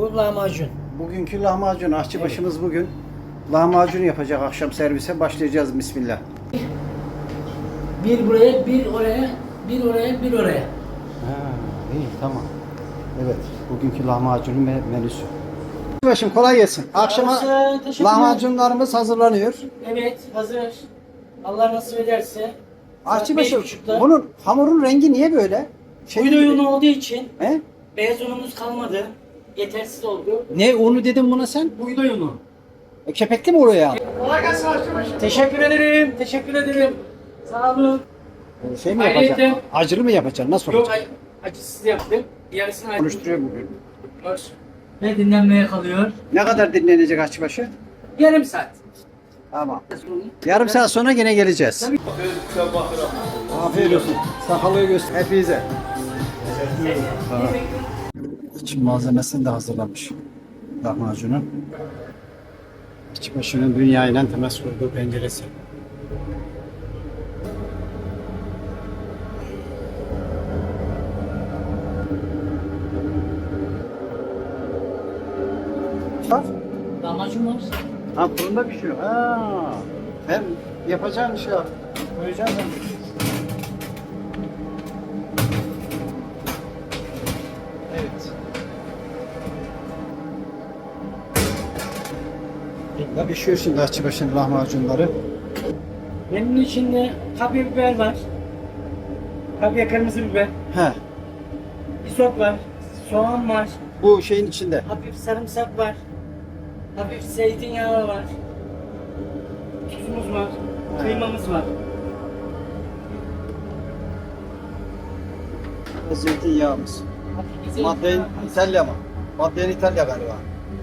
Bu lahmacun. Bugünkü lahmacun. Aşçıbaşımız bugün lahmacun yapacak akşam servise. Başlayacağız bismillah. Bir buraya, bir oraya, bir oraya, bir oraya. Ha, iyi tamam. Evet. Bugünkü lahmacunun me- menüsü. Başım kolay gelsin. Akşama Sağ olsun, lahmacunlarımız hazırlanıyor. Evet, hazır. Allah nasip ederse. beş buçukta. bunun hamurun rengi niye böyle? Şey Uydu olduğu için He? beyaz unumuz kalmadı. Yetersiz oldu. Ne unu dedim buna sen? Uydu unu. E, kepekli mi oraya? Teşekkür ederim, teşekkür ederim. Sağ olun. Şey mi Ayrıca- yapacaksın? Acılı mı yapacaksın? Nasıl Yok, olacak? ay- acısız yaptım. Yarısını acı. Konuşturuyor bugün. Ve dinlenmeye kalıyor. Ne kadar dinlenecek aşçıbaşı? Yarım saat. Tamam. Yarım saat sonra yine geleceğiz. Tabii. Afiyet olsun. Sakalı göster. Hepinize. İç malzemesini de hazırlamış. Lahmacunun. İç başının dünya ile temas kurduğu penceresi. Lahmacun var. Ha fırında pişiyor. Ha. Ben yapacağım şey yap. Koyacağım ben. Pişiyor şimdi açıbaşın lahmacunları. Benim içinde kapya biber var. Kapya kırmızı biber. He. Isot var. Soğan var. Bu şeyin içinde. Hafif sarımsak var. Hafif zeytinyağı var. Tuzumuz var. Kıymamız var. Zeytinyağımız. Maddein İtalya mı? Maddein İtalya galiba.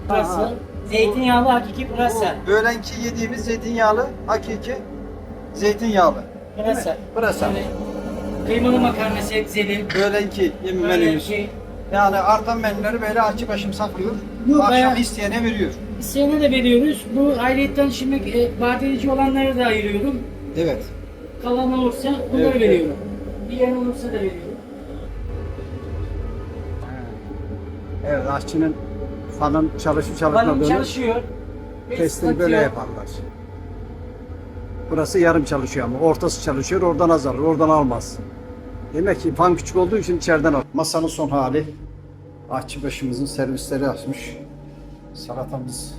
Pırasa. Zeytinyağlı hakiki pırasa. Öğlenki yediğimiz zeytinyağlı, hakiki zeytinyağlı. Pırasa. Pırasa. Yani Kıymalı makarna sebzeli. Öğlenki yeme Böyle menümüz. Yani artan menüleri böyle açı başım saklıyor. Bu Akşam bayağı- isteyene veriyor. İsteyene de veriyoruz. Bu ayrıyetten şimdi e, badelici olanları da ayırıyorum. Evet. Kalan olursa bunları Evet, veriyorum. Diğer olursa da veriyorum. Evet aşçının fanın çalışıp Balon çalışmadığını çalışıyor. Testini böyle yaparlar. Burası yarım çalışıyor ama ortası çalışıyor oradan azalır oradan almaz. Demek ki fan küçük olduğu için içeriden al. Masanın son hali. Aşçı başımızın servisleri açmış. Salatamız.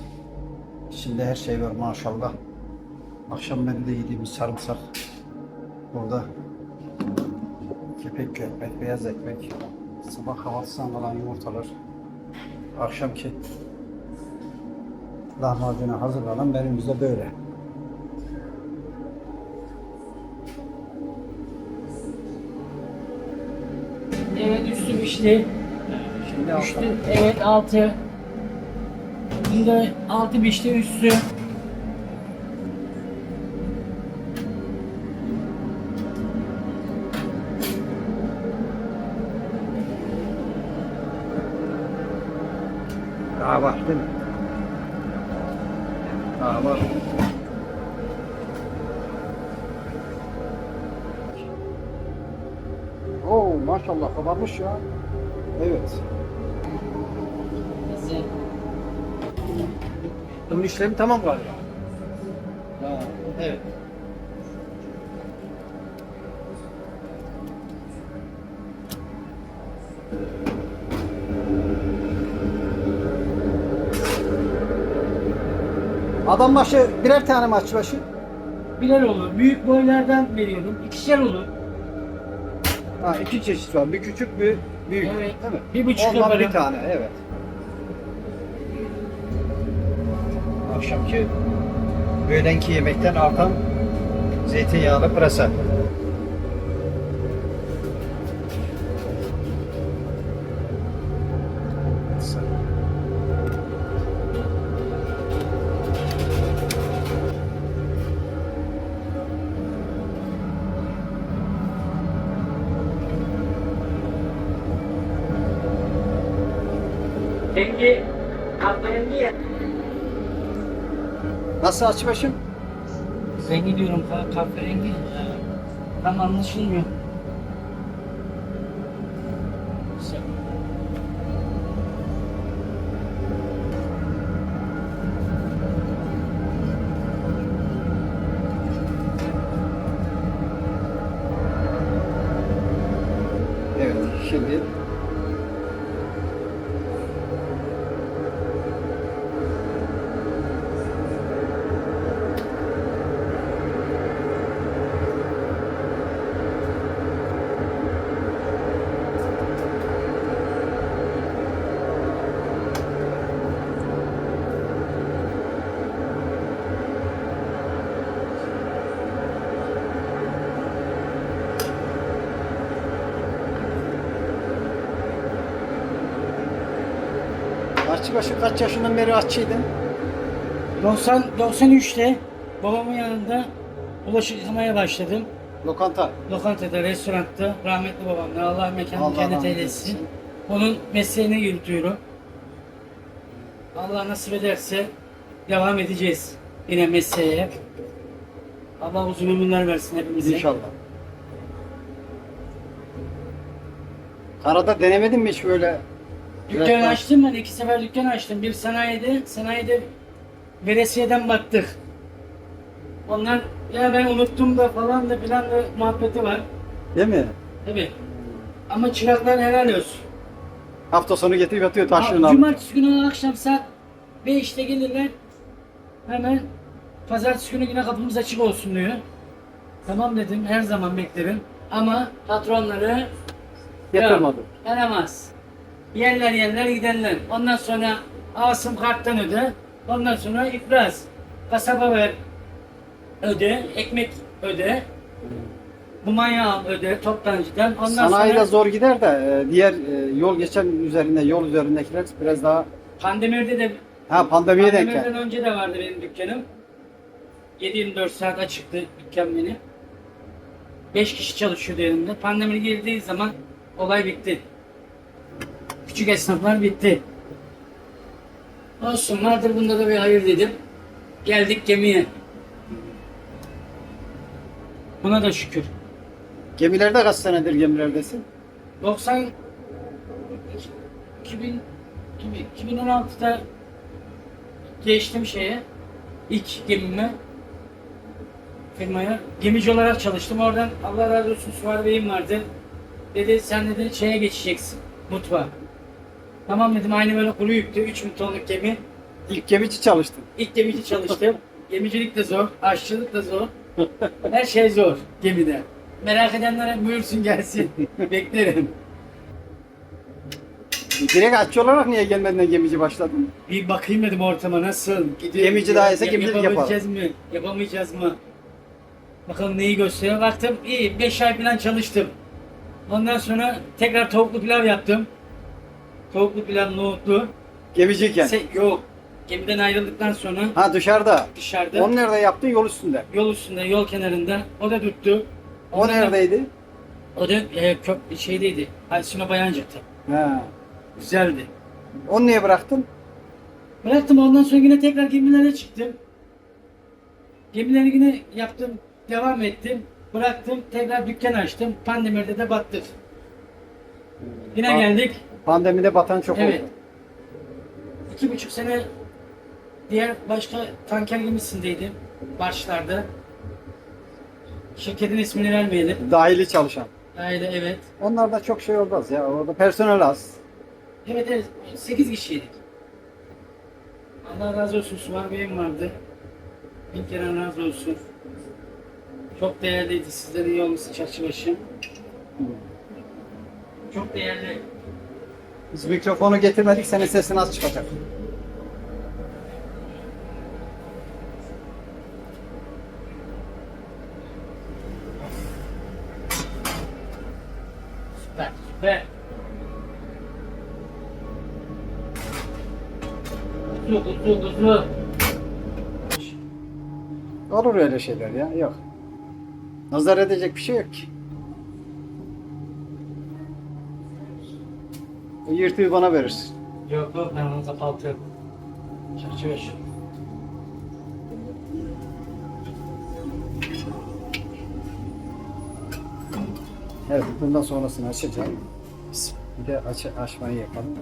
İçinde her şey var maşallah. Akşam menüde yediğimiz sarımsak. Burada kepekli ekmek, beyaz ekmek. Sabah kahvaltısından kalan yumurtalar. Akşamki lahmacuna hazırlanan menümüzde böyle. Evet üstü pişti. Şimdi Üstü, evet altı. Bunda altı pişti üstü. Daha var değil mi? Daha var. Oo maşallah kabarmış ya. Evet. Bunun işlemi tamam galiba. Ha, evet. Adam başı birer tane maç başı. Birer olur. Büyük boylardan veriyorum. İkişer olur. Ha, iki çeşit var. Bir küçük bir büyük. Evet. Değil mi? Bir buçuk Ondan yaparım. bir tane evet. Akşamki öğlenki yemekten artan zeytinyağlı pırasa. Peki katlarım niye? Nasıl açmışım? Rengi diyorum ka- kahverengi. Tam anlaşılmıyor. Evet, şimdi kaç yaşından beri aşçıydın? 90 93'te babamın yanında bulaşık yıkamaya başladım. Lokanta. Lokantada, restoranda rahmetli babamla Allah mekanını Allah cennet rahmet eylesin. eylesin. Onun mesleğini yürütüyorum. Allah nasip ederse devam edeceğiz yine mesleğe. Allah uzun ömürler versin hepimize. İnşallah. Karada denemedin mi hiç böyle? Dükkan açtım ben iki sefer dükkan açtım. Bir sanayide, sanayide veresiyeden baktık. Onlar ya ben unuttum da falan da filan da muhabbeti var. Değil mi? Tabii. Ama çıraklar helal olsun. Hafta sonu getirip atıyor taşlığını Abi, alıp. Cumartesi günü akşam saat 5'te gelirler. Hemen pazartesi günü yine kapımız açık olsun diyor. Tamam dedim her zaman beklerim. Ama patronları Getirmedi. Yaramaz. Yerler yerler giderler. Ondan sonra Asım karttan öde. Ondan sonra iflas. Kasaba ver. Öde. Ekmek öde. Bu manyağı öde toptancıdan. Ondan Sanayide sonra zor gider de e, diğer e, yol geçen üzerinde yol üzerindekiler biraz daha pandemide de ha pandemiye denk pandemiden önce de vardı benim dükkanım. 7-24 saat açıktı dükkan benim. 5 kişi çalışıyordu elimde. Pandemi girdiği zaman olay bitti. Küçük esnaflar bitti. Olsun vardır bunda da bir hayır dedim. Geldik gemiye. Buna da şükür. Gemilerde kaç senedir gemilerdesin? 90 2000 2016'da geçtim şeye ilk gemime firmaya gemici olarak çalıştım. Oradan Allah razı olsun Suvar Bey'im vardı. Dedi sen dedi şeye geçeceksin mutfağa. Tamam dedim aynı böyle kuru yüktü 3000 tonluk gemi. İlk gemici çalıştın. İlk gemici çalıştım. Gemicilik de zor, aşçılık da zor. Her şey zor gemide. Merak edenlere buyursun gelsin. Beklerim. Direkt aşçı olarak niye gelmeden de gemici başladın? Bir bakayım dedim ortama nasıl gidiyor. Gemici daha iyiyse gemicilik Yapabileceğiz mi? Yapamayacağız mı? Bakalım neyi gösteriyor. Baktım iyi 5 ay falan çalıştım. Ondan sonra tekrar tavuklu pilav yaptım. Tavuklu pilav nohutlu. Gemiciyken. Se- yok. Gemiden ayrıldıktan sonra Ha dışarıda. dışarıda Onu nerede yaptın? Yol üstünde. yol üstünde yol kenarında o da tuttu. O neredeydi? O da e, köp şeydeydi. Alsina Bayancık'ta. Ha. Güzeldi. Onu niye bıraktın? Bıraktım ondan sonra yine tekrar gemilere çıktım. Gemileri yine yaptım, devam ettim. Bıraktım, tekrar dükkan açtım. Pandemide de battık. Yine geldik. Pandemide batan çok Evet. oldu. İki buçuk sene diğer başka tanker gemisindeydim. Barçlarda. Şirketin ismini vermeyelim. Dahili çalışan. Aile evet. Onlarda çok şey olmaz ya. Orada personel az. Evet evet. Sekiz kişiydik. Allah razı olsun. Suvar Bey'im vardı. Bin kere razı olsun. Çok değerliydi. Sizlerin iyi olması çarşıbaşı. Çok değerli. Biz mikrofonu getirmedik. Senin sesin az çıkacak. Süper. Süper. Kuzu kuzu kuzu. Olur öyle şeyler ya. Yok. Nazar edecek bir şey yok ki. Yırtığı bana verirsin. Yok yok ben onu kapatıyorum. Çarşıbaşı. Evet, bundan sonrasını açacağım. Bir de aç açmayı yapalım.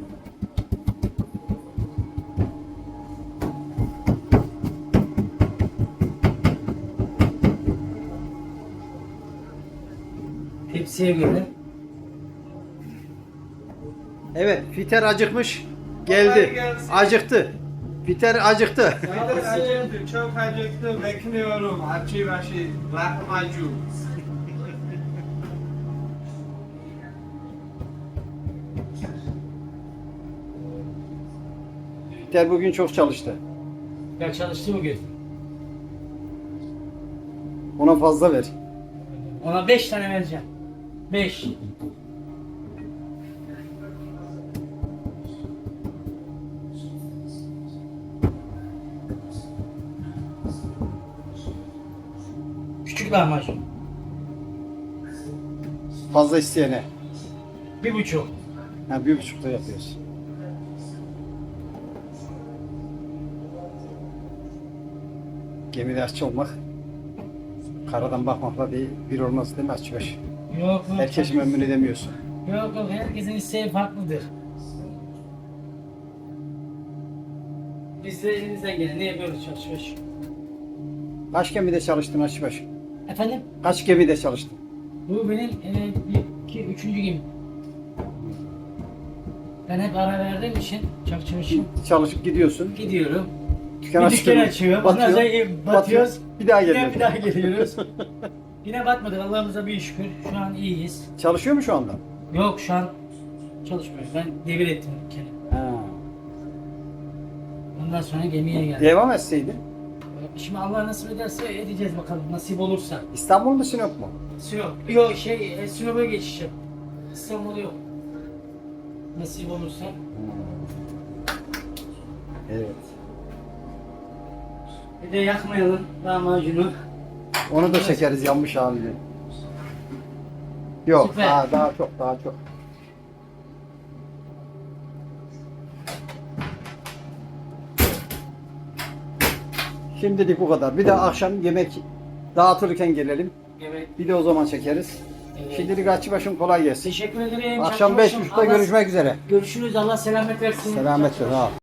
Tepsiye göre. Evet, Fiter acıkmış. Geldi. Acıktı. Fiter acıktı. Acıktım, çok acıktım. Bekliyorum. Açı başı, lahmacun. Fiter bugün çok çalıştı. Ben çalıştı bugün. Ona fazla ver. Ona beş tane vereceğim. Beş. Buçuk lahmacun. Fazla isteyene. Bir buçuk. Ha, bir buçukta yapıyoruz. Gemide aşçı olmak, karadan bakmakla değil, bir olmaz değil mi aşçıbaşı? Yok yok. Herkesi memnun edemiyorsun. Yok yok herkesin isteği farklıdır. Biz de elimizden geleni yapıyoruz çalışmış. Kaç gemide çalıştın aşçıbaşı? Efendim? Kaç gemide çalıştın? Bu benim e, bir, iki, üçüncü gün. Ben hep ara verdiğim için çok çalışıyorum. Çalışıp gidiyorsun. Gidiyorum. Dükkan bir dükkan açıyor. Ondan batıyor, sonra e, batıyoruz. Bir daha Yine geliyor. bir daha geliyoruz. Yine batmadık. Allah'ımıza bir şükür. Şu an iyiyiz. Çalışıyor mu şu anda? Yok şu an çalışmıyoruz. Ben devir ettim dükkanı. Ha. Ondan sonra gemiye geldim. Devam etseydin. Şimdi Allah nasip ederse edeceğiz bakalım. Nasip olursa. İstanbul mu Sinop mu? Sinop. Yok şey e, Sinop'a geçeceğim. İstanbul yok. Nasip olursa. Evet. Bir de yakmayalım lahmacunu. Onu da çekeriz yanmış halini. Yok Süper. daha, daha çok daha çok. Şimdilik bu kadar. Bir de akşam yemek dağıtırken gelelim. Evet. Bir de o zaman çekeriz. Evet. Şimdilik açı başım kolay gelsin. Teşekkür ederim. Akşam Çok 5.30'da Allah- görüşmek üzere. Görüşürüz. Allah selamet versin. Selametle. Ha.